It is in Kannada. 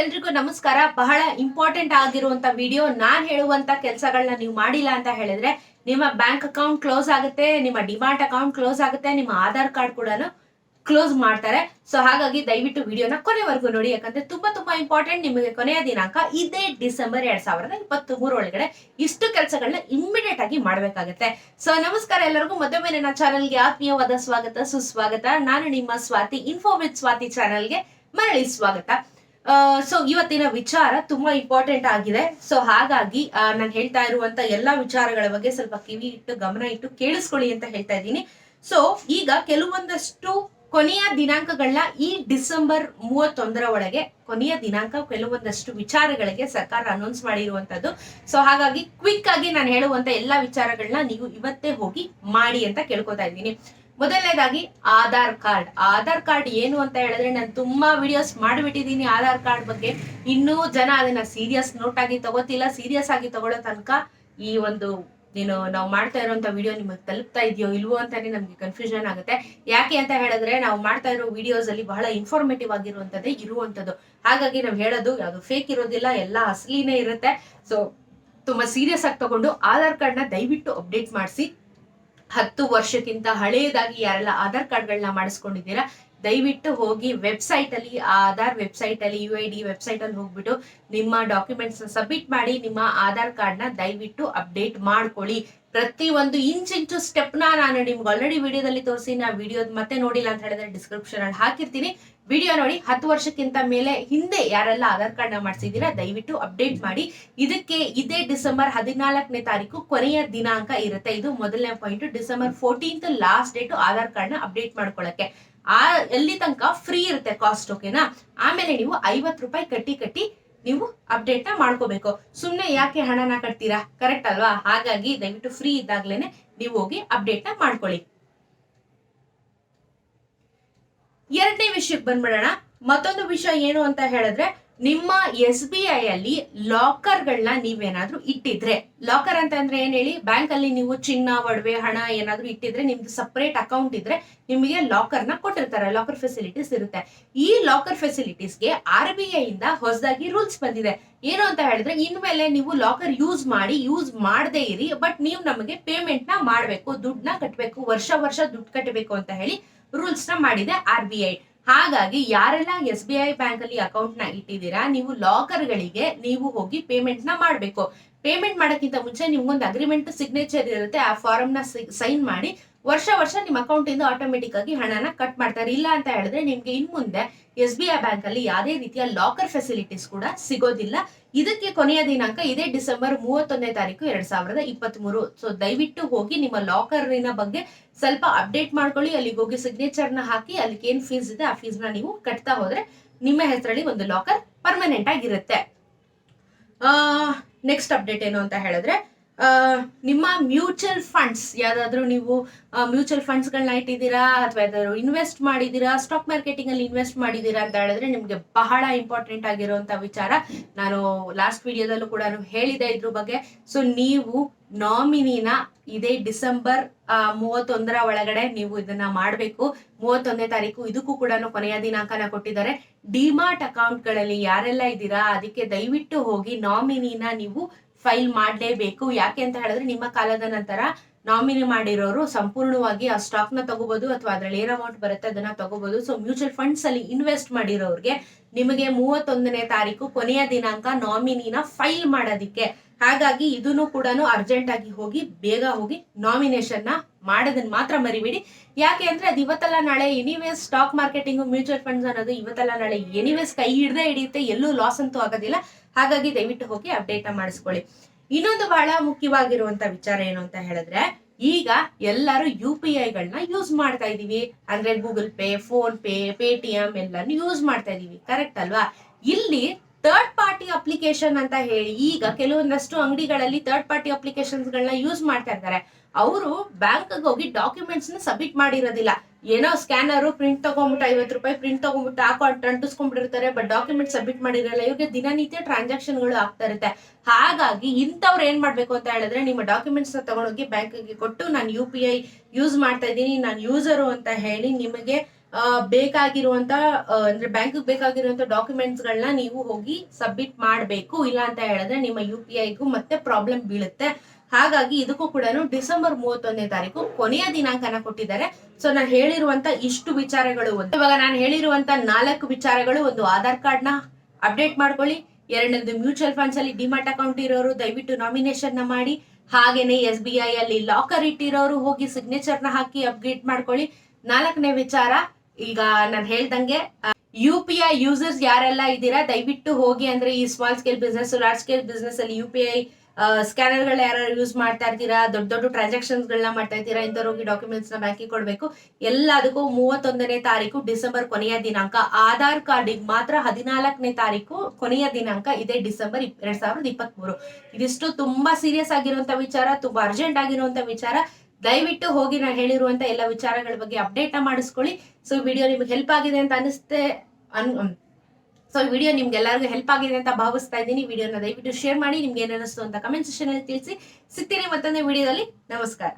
ಎಲ್ರಿಗೂ ನಮಸ್ಕಾರ. ಬಹಳ ಇಂಪಾರ್ಟೆಂಟ್ ಆಗಿರುವಂತ ವಿಡಿಯೋ ನಾನ್ ಹೇಳುವಂತ ಕೆಲಸಗಳನ್ನ ನೀವು ಮಾಡಿಲ್ಲ ಅಂತ ಹೇಳಿದ್ರೆ ನಿಮ್ಮ ಬ್ಯಾಂಕ್ ಅಕೌಂಟ್ ಕ್ಲೋಸ್ ಆಗುತ್ತೆ, ನಿಮ್ಮ ಡಿಮಾರ್ಟ್ ಅಕೌಂಟ್ ಕ್ಲೋಸ್ ಆಗುತ್ತೆ, ನಿಮ್ಮ ಆಧಾರ್ ಕಾರ್ಡ್ ಕೂಡ ಕ್ಲೋಸ್ ಮಾಡ್ತಾರೆ. ಸೊ ಹಾಗಾಗಿ ದಯವಿಟ್ಟು ವಿಡಿಯೋನ ಕೊನೆವರೆಗೂ ನೋಡಿ. ಯಾಕಂದ್ರೆ ತುಂಬಾ ತುಂಬಾ ಇಂಪಾರ್ಟೆಂಟ್ ನಿಮಗೆ ಕೊನೆಯ ದಿನಾಂಕ ಇದೇ ಡಿಸೆಂಬರ್ ಎರಡ್ ಸಾವಿರದ ಇಪ್ಪತ್ತ್ ಮೂರು ಒಳಗಡೆ ಇಷ್ಟು ಕೆಲಸಗಳನ್ನ ಇಮಿಡಿಯೇಟ್ ಆಗಿ ಮಾಡ್ಬೇಕಾಗತ್ತೆ. ಸೊ ನಮಸ್ಕಾರ ಎಲ್ಲರಿಗೂ. ಮತ್ತೊಮ್ಮೆ ನನ್ನ ಚಾನಲ್ಗೆ ಆತ್ಮೀಯವಾದ ಸ್ವಾಗತ, ಸುಸ್ವಾಗತ. ನಾನು ನಿಮ್ಮ ಸ್ವಾತಿ ಇನ್ಫೋ ವಿತ್ ಸ್ವಾತಿ ಚಾನಲ್ಗೆ ಮರಳಿ ಸ್ವಾಗತ. ಸೊ ಇವತ್ತಿನ ವಿಚಾರ ತುಂಬಾ ಇಂಪಾರ್ಟೆಂಟ್ ಆಗಿದೆ. ಸೊ ಹಾಗಾಗಿ ನಾನು ಹೇಳ್ತಾ ಇರುವಂತ ಎಲ್ಲಾ ವಿಚಾರಗಳ ಬಗ್ಗೆ ಸ್ವಲ್ಪ ಕಿವಿ ಇಟ್ಟು, ಗಮನ ಇಟ್ಟು ಕೇಳಿಸ್ಕೊಳ್ಳಿ ಅಂತ ಹೇಳ್ತಾ ಇದ್ದೀನಿ. ಸೊ ಈಗ ಕೆಲವೊಂದಷ್ಟು ಕೊನೆಯ ದಿನಾಂಕಗಳನ್ನ ಈ ಡಿಸೆಂಬರ್ ಮೂವತ್ತೊಂದರ ಒಳಗೆ, ಕೊನೆಯ ದಿನಾಂಕ ಕೆಲವೊಂದಷ್ಟು ವಿಚಾರಗಳಿಗೆ ಸರ್ಕಾರ ಅನೌನ್ಸ್ ಮಾಡಿರುವಂತದ್ದು. ಸೊ ಹಾಗಾಗಿ ಕ್ವಿಕ್ ಆಗಿ ನಾನು ಹೇಳುವಂತ ಎಲ್ಲಾ ವಿಚಾರಗಳನ್ನ ನೀವು ಇವತ್ತೇ ಹೋಗಿ ಮಾಡಿ ಅಂತ ಕೇಳ್ಕೊತಾ ಇದ್ದೀನಿ. ಮೊದಲನೇದಾಗಿ ಆಧಾರ್ ಕಾರ್ಡ್. ಆಧಾರ್ ಕಾರ್ಡ್ ಏನು ಅಂತ ಹೇಳಿದ್ರೆ ನಾನು ತುಂಬಾ ವಿಡಿಯೋಸ್ ಮಾಡಿಬಿಟ್ಟಿದ್ದೀನಿ ಆಧಾರ್ ಕಾರ್ಡ್ ಬಗ್ಗೆ. ಇನ್ನೂ ಜನ ಅದನ್ನ ಸೀರಿಯಸ್ ನೋಟ್ ಆಗಿ ತಗೋತಿಲ್ಲ. ಸೀರಿಯಸ್ ಆಗಿ ತಗೊಳ್ಳೋ ತನಕ ಈ ಒಂದು ನೀನು ನಾವು ಮಾಡ್ತಾ ಇರುವಂತ ವಿಡಿಯೋ ನಿಮಗೆ ತಲುಪ್ತಾ ಇದೆಯೋ ಇಲ್ವೋ ಅಂತಾನೆ ನಮ್ಗೆ ಕನ್ಫ್ಯೂಷನ್ ಆಗುತ್ತೆ. ಯಾಕೆ ಅಂತ ಹೇಳಿದ್ರೆ ನಾವು ಮಾಡ್ತಾ ಇರೋ ವಿಡಿಯೋಸ್ ಅಲ್ಲಿ ಬಹಳ ಇನ್ಫಾರ್ಮೇಟಿವ್ ಆಗಿರುವಂತದ್ದೇ ಇರುವಂತದ್ದು. ಹಾಗಾಗಿ ನಾವು ಹೇಳೋದು ಯಾವುದು ಫೇಕ್ ಇರೋದಿಲ್ಲ, ಎಲ್ಲ ಅಸಲಿನೇ ಇರುತ್ತೆ. ಸೊ ತುಂಬಾ ಸೀರಿಯಸ್ ಆಗಿ ತಗೊಂಡು ಆಧಾರ್ ಕಾರ್ಡ್ನ ದಯವಿಟ್ಟು ಅಪ್ಡೇಟ್ ಮಾಡಿಸಿ. ಹತ್ತು ವರ್ಷಕ್ಕಿಂತ ಹಳೆಯದಾಗಿ ಯಾರೆಲ್ಲ ಆಧಾರ್ ಕಾರ್ಡ್ಗಳನ್ನ ಮಾಡಿಸ್ಕೊಂಡಿದ್ದೀರಾ, ದಯವಿಟ್ಟು ಹೋಗಿ ವೆಬ್ಸೈಟ್ ಅಲ್ಲಿ ಆಧಾರ್ ವೆಬ್ಸೈಟ್ ಅಲ್ಲಿ ಯು ಐ ಡಿ ವೆಬ್ಸೈಟ್ ಅಲ್ಲಿ ಹೋಗ್ಬಿಟ್ಟು ನಿಮ್ಮ ಡಾಕ್ಯುಮೆಂಟ್ಸ್ ಸಬ್ಮಿಟ್ ಮಾಡಿ, ನಿಮ್ಮ ಆಧಾರ್ ಕಾರ್ಡ್ನ ದಯವಿಟ್ಟು ಅಪ್ಡೇಟ್ ಮಾಡ್ಕೊಳ್ಳಿ. ಪ್ರತಿ ಒಂದು ಇಂಚ್ ಇಂಚು ಸ್ಟೆಪ್ ನಾನು ನಿಮ್ಗೆ ಆಲ್ರೆಡಿ ವಿಡಿಯೋದಲ್ಲಿ ತೋರಿಸಿ, ನಾ ವಿಡಿಯೋ ಮತ್ತೆ ನೋಡಿಲ್ಲ ಅಂತ ಹೇಳಿದ್ರೆ ಡಿಸ್ಕ್ರಿಪ್ಷನ್ ಅಲ್ಲಿ ಹಾಕಿರ್ತೀನಿ. ವಿಡಿಯೋ ನೋಡಿ ಹತ್ತು ವರ್ಷಕ್ಕಿಂತ ಮೇಲೆ ಹಿಂದೆ ಯಾರೆಲ್ಲ ಆಧಾರ್ ಕಾರ್ಡ್ನ ಮಾಡಿಸಿದ್ದೀರಾ, ದಯವಿಟ್ಟು ಅಪ್ಡೇಟ್ ಮಾಡಿ. ಇದಕ್ಕೆ ಇದೇ ಡಿಸೆಂಬರ್ ಹದಿನಾಲ್ಕನೇ ತಾರೀಕು ಕೊನೆಯ ದಿನಾಂಕ ಇರುತ್ತೆ. ಇದು ಮೊದಲನೇ point December fourteenth last date Aadhaar ಕಾರ್ಡ್ನ ಅಪ್ಡೇಟ್ ಮಾಡ್ಕೊಳಕ್ಕೆ. ಆ, ಎಲ್ಲಿ ತನಕ ಫ್ರೀ ಇರುತ್ತೆ ಕಾಸ್ಟ್ ಓಕೆನಾ ಆಮೇಲೆ ನೀವು ಐವತ್ತು ರೂಪಾಯಿ ಕಟ್ಟಿ ಕಟ್ಟಿ ನೀವು ಅಪ್ಡೇಟ್ನ ಮಾಡ್ಕೋಬೇಕು. ಸುಮ್ನೆ ಯಾಕೆ ಹಣನ ಕಟ್ತೀರಾ? ಕರೆಕ್ಟ್ ಅಲ್ವಾ? ಹಾಗಾಗಿ ದಯವಿಟ್ಟು ಫ್ರೀ ಇದ್ದಾಗ್ಲೇನೆ ನೀವು ಹೋಗಿ ಅಪ್ಡೇಟ್ನ ಮಾಡ್ಕೊಳ್ಳಿ. ಎರಡನೇ ವಿಷಯಕ್ಕೆ ಬಂದ್ಬಿಡೋಣ. ಮತ್ತೊಂದು ವಿಷಯ ಏನು ಅಂತ ಹೇಳಿದ್ರೆ, ನಿಮ್ಮ ಎಸ್ ಬಿ ಐ ಅಲ್ಲಿ ಲಾಕರ್ಗಳನ್ನ ನೀವೇನಾದ್ರೂ ಇಟ್ಟಿದ್ರೆ, ಲಾಕರ್ ಅಂತ ಅಂದ್ರೆ ಏನ್ ಹೇಳಿ ಬ್ಯಾಂಕ್ ಅಲ್ಲಿ ನೀವು ಚಿನ್ನ, ಒಡವೆ, ಹಣ ಏನಾದ್ರೂ ಇಟ್ಟಿದ್ರೆ, ನಿಮ್ದು ಸಪರೇಟ್ ಅಕೌಂಟ್ ಇದ್ರೆ ನಿಮಗೆ ಲಾಕರ್ನ ಕೊಟ್ಟಿರ್ತಾರೆ, ಲಾಕರ್ ಫೆಸಿಲಿಟೀಸ್ ಇರುತ್ತೆ. ಈ ಲಾಕರ್ ಫೆಸಿಲಿಟೀಸ್ಗೆ ಆರ್ ಬಿ ಐ ಇಂದ ಹೊಸದಾಗಿ ರೂಲ್ಸ್ ಬಂದಿದೆ. ಏನು ಅಂತ ಹೇಳಿದ್ರೆ, ಇನ್ಮೇಲೆ ನೀವು ಲಾಕರ್ ಯೂಸ್ ಮಾಡಿ, ಯೂಸ್ ಮಾಡದೇ ಇರಿ, ಬಟ್ ನೀವು ನಮಗೆ ಪೇಮೆಂಟ್ನ ಮಾಡಬೇಕು, ದುಡ್ಡನ್ನ ಕಟ್ಟಬೇಕು ವರ್ಷ ವರ್ಷ ದುಡ್ಡು ಕಟ್ಟಬೇಕು ಅಂತ ಹೇಳಿ ರೂಲ್ಸ್ನ ಮಾಡಿದೆ ಆರ್ ಬಿ ಐ. ಹಾಗಾಗಿ ಯಾರೆಲ್ಲ ಎಸ್ ಬಿ ಐ ಬ್ಯಾಂಕ್ ಅಲ್ಲಿ ಅಕೌಂಟ್ನ ಇಟ್ಟಿದ್ದೀರಾ, ನೀವು ಲಾಕರ್ ಗಳಿಗೆ ನೀವು ಹೋಗಿ ಪೇಮೆಂಟ್ನ ಮಾಡಬೇಕು. ಪೇಮೆಂಟ್ ಮಾಡೋಕ್ಕಿಂತ ಮುಂಚೆ ನಿಮ್ಗೊಂದು ಅಗ್ರಿಮೆಂಟ್ ಸಿಗ್ನೇಚರ್ ಇರುತ್ತೆ, ಆ ಫಾರಂನ ನ ಸೈನ್ ಮಾಡಿ ವರ್ಷ ವರ್ಷ ನಿಮ್ಮ ಅಕೌಂಟ್ ಇಂದ ಆಟೋಮೆಟಿಕ್ ಆಗಿ ಹಣನ ಕಟ್ ಮಾಡ್ತಾರೆ. ಇಲ್ಲ ಅಂತ ಹೇಳಿದ್ರೆ ನಿಮ್ಗೆ ಇನ್ ಮುಂದೆ ಎಸ್ ಬಿ ಐ ಬ್ಯಾಂಕ್ ಅಲ್ಲಿ ಯಾವುದೇ ರೀತಿಯ ಲಾಕರ್ ಫೆಸಿಲಿಟೀಸ್ ಕೂಡ ಸಿಗೋದಿಲ್ಲ. ಇದಕ್ಕೆ ಕೊನೆಯ ದಿನಾಂಕ ಇದೇ ಡಿಸೆಂಬರ್ ಮೂವತ್ತೊಂದನೇ ತಾರೀಕು ಎರಡ್ ಸಾವಿರದ ಇಪ್ಪತ್ತ್ ಮೂರು ಸೊ ದಯವಿಟ್ಟು ಹೋಗಿ ನಿಮ್ಮ ಲಾಕರ್ನ ಬಗ್ಗೆ ಸ್ವಲ್ಪ ಅಪ್ಡೇಟ್ ಮಾಡ್ಕೊಳ್ಳಿ. ಅಲ್ಲಿಗೆ ಹೋಗಿ ಸಿಗ್ನೇಚರ್ನ ಹಾಕಿ, ಅಲ್ಲಿಗೆ ಏನ್ ಫೀಸ್ ಇದೆ ಆ ಫೀಸ್ನ ನೀವು ಕಟ್ತಾ ಹೋದ್ರೆ ನಿಮ್ಮ ಹೆಸರಲ್ಲಿ ಒಂದು ಲಾಕರ್ ಪರ್ಮನೆಂಟ್ ಆಗಿರುತ್ತೆ. ನೆಕ್ಸ್ಟ್ ಅಪ್ಡೇಟ್ ಏನು ಅಂತ ಹೇಳಿದ್ರೆ ನಿಮ್ಮ ಮ್ಯೂಚುವಲ್ ಫಂಡ್ಸ್ ಯಾವ್ದಾದ್ರೂ ನೀವು ಮ್ಯೂಚುವಲ್ ಫಂಡ್ಸ್ಗಳನ್ನ ಇಟ್ಟಿದ್ದೀರಾ? ಅಥವಾ ಯಾವ್ದಾದ್ರು ಇನ್ವೆಸ್ಟ್ ಮಾಡಿದ್ದೀರಾ? ಸ್ಟಾಕ್ ಮಾರ್ಕೆಟಿಂಗ್ ಅಲ್ಲಿ ಇನ್ವೆಸ್ಟ್ ಮಾಡಿದ್ದೀರಾ ಅಂತ ಹೇಳಿದ್ರೆ ನಿಮ್ಗೆ ಬಹಳ ಇಂಪಾರ್ಟೆಂಟ್ ಆಗಿರುವಂಥ ವಿಚಾರ ನಾನು ಲಾಸ್ಟ್ ವಿಡಿಯೋದಲ್ಲೂ ಕೂಡ ಹೇಳಿದೆ ಇದ್ರ ಬಗ್ಗೆ. ಸೊ ನೀವು ನಾಮಿನಿನ ಇದೇ ಡಿಸೆಂಬರ್ ಮೂವತ್ತೊಂದರ ಒಳಗಡೆ ನೀವು ಇದನ್ನ ಮಾಡಬೇಕು. ಮೂವತ್ತೊಂದನೇ ತಾರೀಕು ಇದಕ್ಕೂ ಕೂಡ ಕೊನೆಯ ದಿನಾಂಕನ ಕೊಟ್ಟಿದ್ದಾರೆ. ಡಿಮಾರ್ಟ್ ಅಕೌಂಟ್ಗಳಲ್ಲಿ ಯಾರೆಲ್ಲ ಇದ್ದೀರಾ? ಅದಕ್ಕೆ ದಯವಿಟ್ಟು ಹೋಗಿ ನಾಮಿನಿನ ನೀವು ಫೈಲ್ ಮಾಡಲೇಬೇಕು. ಯಾಕೆ ಅಂತ ಹೇಳಿದ್ರೆ ನಿಮ್ಮ ಕಾಲದ ನಂತರ ನಾಮಿನಿ ಮಾಡಿರೋರು ಸಂಪೂರ್ಣವಾಗಿ ಆ ಸ್ಟಾಕ್ನ ತಗೋಬಹುದು ಅಥವಾ ಅದ್ರಲ್ಲಿ ಏನ್ ಅಮೌಂಟ್ ಬರುತ್ತೆ ಅದನ್ನ ತಗೋಬಹುದು ಸೊ ಮ್ಯೂಚುವಲ್ ಫಂಡ್ಸ್ ಅಲ್ಲಿ ಇನ್ವೆಸ್ಟ್ ಮಾಡಿರೋರಿಗೆ ನಿಮಗೆ ಮೂವತ್ತೊಂದನೇ ತಾರೀಕು ಕೊನೆಯ ದಿನಾಂಕ ನಾಮಿನಿನ ಫೈಲ್ ಮಾಡೋದಿಕ್ಕೆ. ಹಾಗಾಗಿ ಇದನ್ನು ಕೂಡ ಅರ್ಜೆಂಟ್ ಆಗಿ ಹೋಗಿ ಬೇಗ ಹೋಗಿ ನಾಮಿನೇಷನ್ನ ಮಾಡೋದನ್ನ ಮಾತ್ರ ಮರಿಬೇಡಿ. ಯಾಕೆ ಅಂದ್ರೆ ಅದು ಇವತ್ತಲ್ಲ ನಾಳೆ anyways stock marketing mutual funds ಅನ್ನೋದು ಇವತ್ತಲ್ಲ ನಾಳೆ ಎನಿವೇಸ್ ಕೈ ಹಿಡ್ದೇ ಹಿಡಿಯುತ್ತೆ, ಎಲ್ಲೂ ಲಾಸ್ ಅಂತೂ ಆಗೋದಿಲ್ಲ. ಹಾಗಾಗಿ ದಯವಿಟ್ಟು ಹೋಗಿ ಅಪ್ಡೇಟ್ ಮಾಡಿಸ್ಕೊಳ್ಳಿ. ಇನ್ನೊಂದು ಬಹಳ ಮುಖ್ಯವಾಗಿರುವಂತ ವಿಚಾರ ಏನು ಅಂತ ಹೇಳಿದ್ರೆ, ಈಗ ಎಲ್ಲರೂ ಯು ಪಿ ಐಗಳನ್ನ ಯೂಸ್ ಮಾಡ್ತಾ ಇದೀವಿ. ಅಂದ್ರೆ Google Pay PhonePe Paytm ಎಲ್ಲಾನು ಯೂಸ್ ಮಾಡ್ತಾ ಇದೀವಿ. ಕರೆಕ್ಟ್ ಅಲ್ವಾ? ಇಲ್ಲಿ ಥರ್ಡ್ ಪಾರ್ಟಿ ಅಪ್ಲಿಕೇಶನ್ ಅಂತ ಹೇಳಿ, ಈಗ ಕೆಲವೊಂದಷ್ಟು ಅಂಗಡಿಗಳಲ್ಲಿ ಥರ್ಡ್ ಪಾರ್ಟಿ ಅಪ್ಲಿಕೇಶನ್ಸ್ ಗಳನ್ನ ಯೂಸ್ ಮಾಡ್ತಾ ಇರ್ತಾರೆ. ಅವರು ಬ್ಯಾಂಕ್ಗೆ ಹೋಗಿ ಡಾಕ್ಯುಮೆಂಟ್ಸ್ನ ಸಬ್ಮಿಟ್ ಮಾಡಿರೋದಿಲ್ಲ. ಏನೋ ಸ್ಕ್ಯಾನರು ಪ್ರಿಂಟ್ ತಗೊಂಡ್ಬಿಟ್ಟು ಐವತ್ತು ರೂಪಾಯಿ ಪ್ರಿಂಟ್ ತಗೊಂಡ್ಬಿಟ್ಟು ಹಾಕೋ ಅಂಟಿಸ್ಕೊಂಡ್ಬಿಟ್ಟಿರ್ತಾರೆ. ಬಟ್ ಡಾಕ್ಯುಮೆಂಟ್ ಸಬ್ಮಿಟ್ ಮಾಡಿರಲ್ಲ, ಇವ್ರಿಗೆ ದಿನನಿತ್ಯ ಟ್ರಾನ್ಸಾಕ್ಷನ್ಗಳು ಆಗ್ತಾ ಇರುತ್ತೆ. ಹಾಗಾಗಿ ಇಂಥವ್ರು ಏನ್ ಮಾಡ್ಬೇಕು ಅಂತ ಹೇಳಿದ್ರೆ, ನಿಮ್ಮ ಡಾಕ್ಯುಮೆಂಟ್ಸ್ನ ತಗೊಂಡೋಗಿ ಬ್ಯಾಂಕಿಗೆ ಕೊಟ್ಟು ನಾನು ಯು ಪಿ ಐ ಯೂಸ್ ಮಾಡ್ತಾ ಇದ್ದೀನಿ, ನಾನು ಯೂಸರು ಅಂತ ಹೇಳಿ ನಿಮಗೆ ಬೇಕಾಗಿರುವಂತ ಅಂದ್ರೆ ಬ್ಯಾಂಕ್ ಬೇಕಾಗಿರುವಂತ ಡಾಕ್ಯುಮೆಂಟ್ಸ್ ಗಳನ್ನ ನೀವು ಹೋಗಿ ಸಬ್ಮಿಟ್ ಮಾಡಬೇಕು. ಇಲ್ಲ ಅಂತ ಹೇಳಿದ್ರೆ ನಿಮ್ಮ ಯು ಪಿ ಐಗೂ ಮತ್ತೆ ಪ್ರಾಬ್ಲಮ್ ಬೀಳುತ್ತೆ. ಹಾಗಾಗಿ ಇದಕ್ಕೂ ಕೂಡ ಡಿಸೆಂಬರ್ ಮೂವತ್ತೊಂದನೇ ತಾರೀಕು ಕೊನೆಯ ದಿನಾಂಕನ ಕೊಟ್ಟಿದ್ದಾರೆ. ಸೊ ನಾನು ಹೇಳಿರುವಂತ ಇಷ್ಟು ವಿಚಾರಗಳು ಒಂದು. ಇವಾಗ ನಾನು ಹೇಳಿರುವಂತ ನಾಲ್ಕು ವಿಚಾರಗಳು ಒಂದು ಆಧಾರ್ ಕಾರ್ಡ್ನ ಅಪ್ಡೇಟ್ ಮಾಡ್ಕೊಳ್ಳಿ. ಎರಡನೇದು ಮ್ಯೂಚುವಲ್ ಫಂಡ್ಸ್ ಅಲ್ಲಿ ಡಿಮಾಟ್ ಅಕೌಂಟ್ ಇರೋರು ದಯವಿಟ್ಟು ನಾಮಿನೇಷನ್ನ ಮಾಡಿ. ಹಾಗೇನೆ ಎಸ್ ಬಿ ಐ ಅಲ್ಲಿ ಲಾಕರ್ ಇಟ್ಟಿರೋರು ಹೋಗಿ ಸಿಗ್ನೇಚರ್ನ ಹಾಕಿ ಅಪ್ಡೇಟ್ ಮಾಡ್ಕೊಳ್ಳಿ. ನಾಲ್ಕನೇ ವಿಚಾರ, ಈಗ ನಾನು ಹೇಳ್ದಂಗೆ ಯು ಪಿ ಐ ಯೂಸರ್ಸ್ ಯಾರೆಲ್ಲ ಇದ್ದೀರಾ, ದಯವಿಟ್ಟು ಹೋಗಿ ಅಂದ್ರೆ ಈ small scale business large scale business ಅಲ್ಲಿ ಯು ಪಿ ಐ ಸ್ಕ್ಯಾನರ್ಗಳು ಯಾರು ಯೂಸ್ ಮಾಡ್ತಾ ಇರ್ತೀರಾ, ದೊಡ್ಡ ದೊಡ್ಡ ಟ್ರಾನ್ಸಾಕ್ಷನ್ಸ್ ಗಳನ್ನ ಮಾಡ್ತಾ ಇರ್ತೀರಾ ಇಂಥವ್ರಿಗೆ ಹೋಗಿ ಡಾಕ್ಯುಮೆಂಟ್ಸ್ನ ಬ್ಯಾಂಕಿಗೆ ಕೊಡ್ಬೇಕು. ಎಲ್ಲದಕ್ಕೂ ಮೂವತ್ತೊಂದನೇ ತಾರೀಕು ಡಿಸೆಂಬರ್ ಕೊನೆಯ ದಿನಾಂಕ. ಆಧಾರ್ ಕಾರ್ಡಿಗೆ ಮಾತ್ರ ಹದಿನಾಲ್ಕನೇ ತಾರೀಕು ಕೊನೆಯ ದಿನಾಂಕ, ಇದೆ ಡಿಸೆಂಬರ್ ಎರಡ್ ಸಾವಿರದ ಇಪ್ಪತ್ತ್ ಮೂರು ಇದಿಷ್ಟು ತುಂಬಾ ಸೀರಿಯಸ್ ಆಗಿರುವಂತ ವಿಚಾರ, ತುಂಬಾ ಅರ್ಜೆಂಟ್ ಆಗಿರುವಂತ ವಿಚಾರ. ದಯವಿಟ್ಟು ಹೋಗಿ ನಾನು ಹೇಳಿರುವಂತ ಎಲ್ಲ ವಿಚಾರಗಳ ಬಗ್ಗೆ ಅಪ್ಡೇಟ್ ಮಾಡಿಸ್ಕೊಳ್ಳಿ. ಸೊ ವಿಡಿಯೋ ನಿಮ್ಗೆ ಹೆಲ್ಪ್ ಆಗಿದೆ ಅಂತ ಅನಿಸ್ತೆ ಅನ್ ಸೊ ವಿಡಿಯೋ ನಿಮ್ಗೆ ಎಲ್ಲರಿಗೂ ಹೆಲ್ಪ್ ಆಗಿದೆ ಅಂತ ಭಾವಿಸ್ತಾ ಇದ್ದೀನಿ. ವಿಡಿಯೋನ ದಯವಿಟ್ಟು ಶೇರ್ ಮಾಡಿ, ನಿಮ್ಗೆ ಏನಿಸ್ತು ಅಂತ ಕಮೆಂಟ್ ಸೆಕ್ಷನ್ ಅಲ್ಲಿ ತಿಳಿಸಿ. ಸಿಗ್ತೀನಿ ಮತ್ತೊಂದು ವಿಡಿಯೋದಲ್ಲಿ ನಮಸ್ಕಾರ.